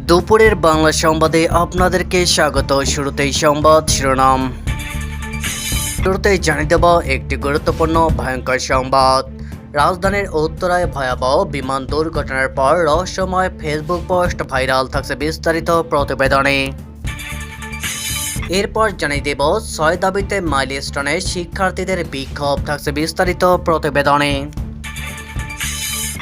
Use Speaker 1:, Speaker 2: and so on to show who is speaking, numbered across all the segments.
Speaker 1: দুপুরের বাংলা সংবাদে আপনাদেরকে স্বাগত। শুরুতেই সংবাদ শিরোনাম। শুরুতেই জানিয়ে দেব একটি গুরুত্বপূর্ণ ভয়ঙ্কর সংবাদ। রাজধানীর উত্তরায় ভয়াবহ বিমান দুর্ঘটনার পর রহস্যময় ফেসবুক পোস্ট ভাইরাল থাকছে বিস্তারিত প্রতিবেদনে। এরপর জানিয়ে দেব ছয় দাবিতে মাইলস্টোনে শিক্ষার্থীদের বিক্ষোভ থাকছে বিস্তারিত প্রতিবেদনে।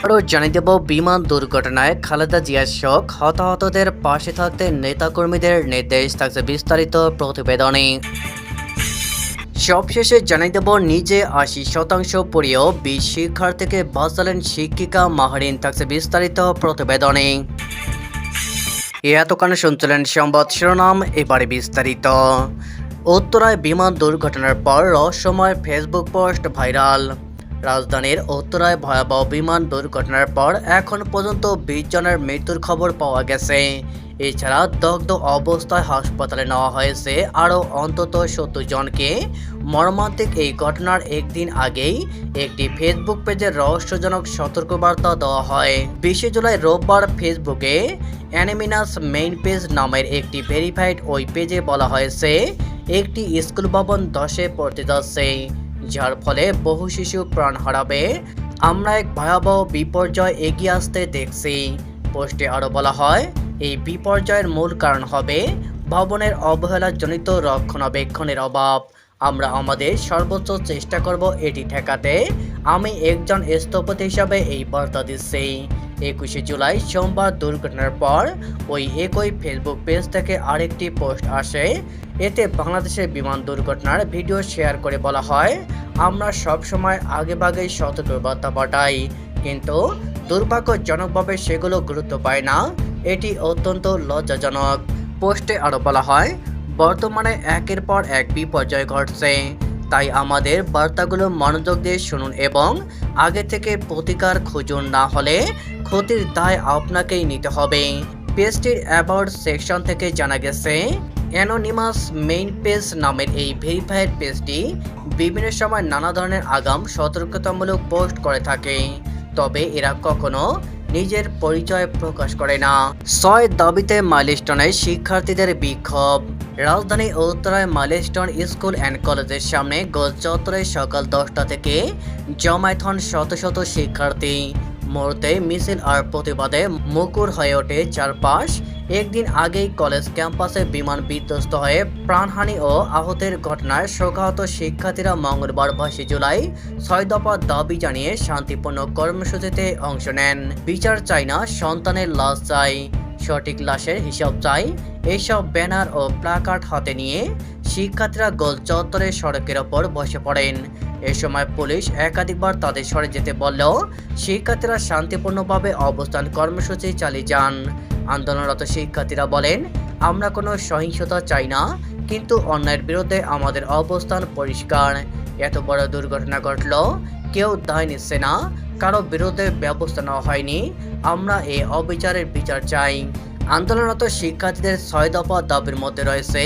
Speaker 1: আরও জানিয়ে দেব, বিমান দুর্ঘটনায় খালেদা জিয়ার শোক। হতাহতদের পাশে থাকতে নেতাকর্মীদের নির্দেশ থাকছে বিস্তারিত প্রতিবেদনে। সবশেষে জানিয়ে দেব, নিজে আশি শতাংশ পড়িয়েও বিশ শিক্ষার্থীকে বাঁচালেন শিক্ষিকা মাহারিন থাকছে বিস্তারিত প্রতিবেদনে। এতক্ষণ শুনছিলেন সংবাদ শিরোনাম, এবারে বিস্তারিত। উত্তরায় বিমান দুর্ঘটনার পর রহস্যময় ফেসবুক পোস্ট ভাইরাল। রাজধানীর উত্তরায় ভয়াবহ বিমান দুর্ঘটনার পর এখন পর্যন্ত বিশ জনের মৃত্যুর খবর পাওয়া গেছে। এছাড়া দগ্ধ অবস্থায় হাসপাতালে নেওয়া হয়েছে আরও অন্তত সত্তর জনকে। মর্মান্তিক এই ঘটনার একদিন আগেই একটি ফেসবুক পেজে রহস্যজনক সতর্কবার্তা দেওয়া হয়। বিশে জুলাই রোববার ফেসবুকে অ্যানিমিনাস মেইন পেজ নামের একটি ভেরিফাইড ওই পেজে বলা হয়েছে, একটি স্কুল ভবন দশে পড়তে যাচ্ছে। যার ফলে বহু শিশু প্রাণ হারাবে। আমরা এক ভয়াবহ বিপর্যয় এগিয়ে আসতে দেখছি। পোস্টে আরও বলা হয়, এই বিপর্যয়ের মূল কারণ হবে ভবনের অবহেলাজনিত রক্ষণাবেক্ষণের অভাব। আমরা আমাদের সর্বোচ্চ চেষ্টা করব এটি ঠেকাতে। আমি একজন স্থপতি হিসাবে এই বার্তা দিচ্ছি। একুশে জুলাই সোমবার দুর্ঘটনার পর ওই একই ফেসবুক পেজ থেকে আরেকটি পোস্ট আসে। এতে বাংলাদেশের বিমান দুর্ঘটনার ভিডিও শেয়ার করে বলা হয়, আমরা সবসময় আগেভাগেই সতর্কবার্তা পাঠাই। কিন্তু দুর্ভাগ্যজনকভাবে সেগুলো গুরুত্ব পায় না। এটি অত্যন্ত লজ্জাজনক। পোস্টে আরও বলা হয় বর্তমানে একের পর এক বিপর্যয় ঘটছে। তাই আমাদের বার্তাগুলো মনোযোগ দিয়ে শুনুন এবং আগে থেকে প্রতিকার খুঁজুন, না হলে ক্ষতির দায় আপনাকেই নিতে হবে। পেজটির অ্যাবাউট সেকশন থেকে জানা গেছে, অ্যানোনিমাস মেইন পেজ নামের এই ভেরিফাইড পেজটি বিভিন্ন সময় নানা ধরনের আগাম সতর্কতামূলক পোস্ট করে থাকে। তবে এরা কখনো নিজের পরিচয় প্রকাশ করে না। ছয় দাবিতে মাইলস্টোনে শিক্ষার্থীদের বিক্ষোভ। রাজধানী উত্তরায় মাইলস্টোন স্কুল অ্যান্ড কলেজের সামনে গোল চত্বরে সকাল দশটা থেকে জমায়েত শত শত শিক্ষার্থী। মুহূর্তে মিছিল আর প্রতিবাদে মুকুর হয়ে ওঠে চারপাশ একদিন আগেই কলেজ ক্যাম্পাসে বিমান বিধ্বস্ত হয়ে প্রাণহানি ও আহতের ঘটনায় শোকাহত শিক্ষার্থীরা মঙ্গলবার বাইশে জুলাই ছয় দফা দাবি জানিয়ে শান্তিপূর্ণ কর্মসূচিতে অংশ নেন। বিচার চাই না, সন্তানের লাশ চাই। সঠিক লাশের হিসাব চাই। এইসব ব্যানার ও প্লাকার্ড হাতে নিয়ে শিক্ষার্থীরা গোল চত্বরে সড়কের ওপর বসে পড়েন। এ সময় পুলিশ একাধিকবার তাদের সরে যেতে বললেও শিক্ষার্থীরা শান্তিপূর্ণভাবে অবস্থান কর্মসূচি চালিয়ে যান। আন্দোলনরত শিক্ষার্থীরা বলেন, আমরা কোনো সহিংসতা চাই না, কিন্তু অন্যায়ের বিরুদ্ধে আমাদের অবস্থান পরিষ্কার। এত বড় দুর্ঘটনা ঘটল, কেউ দায় নিচ্ছে না, কারও বিরুদ্ধে ব্যবস্থা নেওয়া হয়নি। আমরা এই অবিচারের বিচার চাই। আন্দোলনরত শিক্ষার্থীদের ছয় দফা দাবির মধ্যে রয়েছে,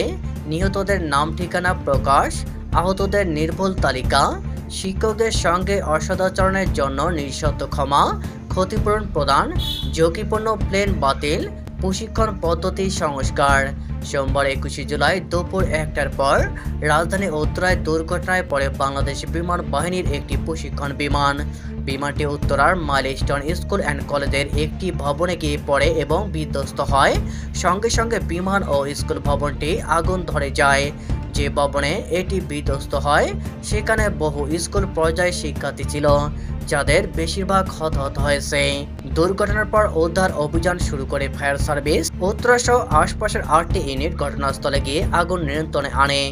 Speaker 1: নিহতদের নাম, ঠিকানা, প্রকাশ আহতদের নির্ভুল তালিকা, শিক্ষকদের সঙ্গে অসদাচরণের জন্য নিঃশর্ত ক্ষমা, ক্ষতিপূরণ প্রদান, ঝুঁকিপূর্ণ প্লেন বাতিল, প্রশিক্ষণ পদ্ধতি সংস্কার। সোমবার একুশে জুলাই দুপুর একটার পর রাজধানী উত্তরায় দুর্ঘটনায় পড়ে বাংলাদেশ বিমান বাহিনীর একটি প্রশিক্ষণ বিমান। বিমানটি উত্তরার মাইলস্টোন স্কুল অ্যান্ড কলেজের একটি ভবনে গিয়ে পড়ে এবং বিধ্বস্ত হয়। সঙ্গে সঙ্গে বিমান ও স্কুল ভবনটি আগুন ধরে যায়। যে ভবনে এটি বিধ্বস্ত হয়, সেখানে বহু স্কুল পর্যায়ে শিক্ষার্থী ছিল, যাদের বেশিরভাগ হতাহত হয়েছে। দুর্ঘটনার পর উদ্ধার অভিযান শুরু করে ফায়ার সার্ভিস উত্তরা সহ আশপাশের আটটি ইউনিট ঘটনাস্থলে গিয়ে আগুন নিয়ন্ত্রণে আনে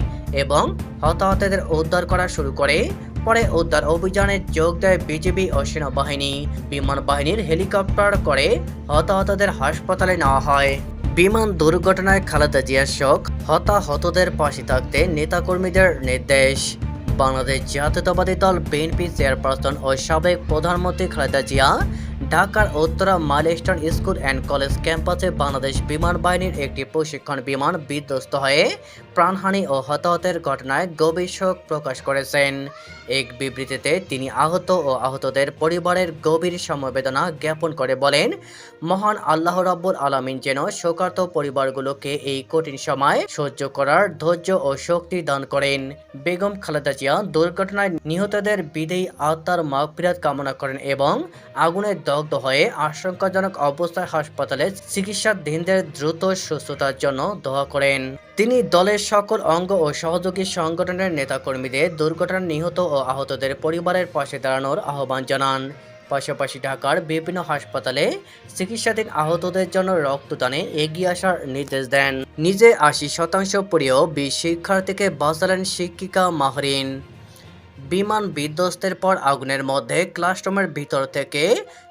Speaker 1: এবং হতাহতদের উদ্ধার করা শুরু করে। পরে উদ্ধার অভিযানে যোগ দেয় বিজেপি ও সেনাবাহিনী। বিমান বাহিনীর হেলিকপ্টার করে হতাহতদের হাসপাতালে নেওয়া হয়। বিমান দুর্ঘটনায় খালেদা জিয়ার শোক, হতাহতদের পাশে থাকতে নেতাকর্মীদের নির্দেশ। বাংলাদেশ জাতীয়তাবাদী দল বিএনপি চেয়ারপারসন ও সাবেক প্রধানমন্ত্রী খালেদা জিয়া ঢাকার Uttara Milestone School and College ক্যাম্পাসে বাংলাদেশ বিমান বাহিনীর একটি প্রশিক্ষণ বিমান বিধ্বস্ত হয়ে প্রাণহানি ও হতাহতের ঘটনায় গভীর শোক প্রকাশ করেছেন। এক বিবৃতিতে তিনি আহত ও আহতদের পরিবারের গভীর সমবেদনা জ্ঞাপন করে বলেন, মহান আল্লাহ রাব্বুল আলামিন যেন শোকার্ত পরিবারগুলোকে এই কঠিন সময় সহ্য করার ধৈর্য ও শক্তি দান করেন। বেগম খালেদা জিয়া দুর্ঘটনায় নিহতদের বিদেয়ী আত্মার মাগফিরাত কামনা করেন এবং আগুনের দগ্ধ হয়ে আশঙ্কাজনক অবস্থায় হাসপাতালে চিকিৎসাধীনদের দ্রুত সুস্থতার জন্য দোয়া করেন। তিনি দলের সকল অঙ্গ ও সহযোগী সংগঠনের নেতাকর্মীদের দুর্ঘটনায় নিহত ও আহতদের পরিবারের পাশে দাঁড়ানোর আহ্বান জানান। পাশাপাশি ঢাকার বিভিন্ন হাসপাতালে চিকিৎসাধীন আহতদের জন্য রক্তদানে এগিয়ে আসার নির্দেশ দেন। নিজে আশি শতাংশ প্রিয় বিশ শিক্ষার্থীকে বাঁচালেন শিক্ষিকা মাহরিন। বিমান বিধ্বস্তের পর আগুনের মধ্যে ক্লাসরুমের ভিতর থেকে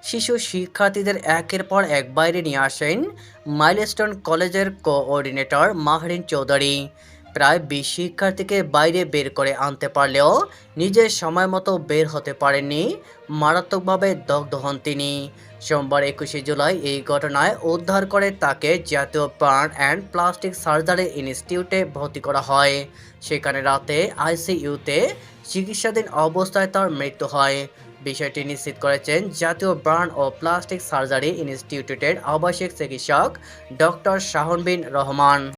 Speaker 1: শিশু শিক্ষার্থীদের একের পর এক বাইরে নিয়ে আসেন মাইলস্টোন কলেজের কোঅর্ডিনেটর মাহরিন চৌধুরী। প্রায় বিশ শিক্ষার্থীকে বাইরে বের করে আনতে পারলেও নিজের সময় মতো বের হতে পারেননি। মারাত্মকভাবে দগ্ধ হন তিনি। সোমবার একুশে জুলাই এই ঘটনায় উদ্ধার করে তাকে জাতীয় প্রাণ অ্যান্ড প্লাস্টিক সার্জারি ইনস্টিটিউটে ভর্তি করা হয়। সেখানে রাতে আইসিইউতে চিকিৎসাধীন অবস্থায় তার মৃত্যু হয়। বিষয়টি নিশ্চিত করেছেন জাতীয় বার্ন ও প্লাস্টিক সার্জারি ইনস্টিটিউটের আবাসিক চিকিৎসক ডক্টর শাহনবিন রহমান।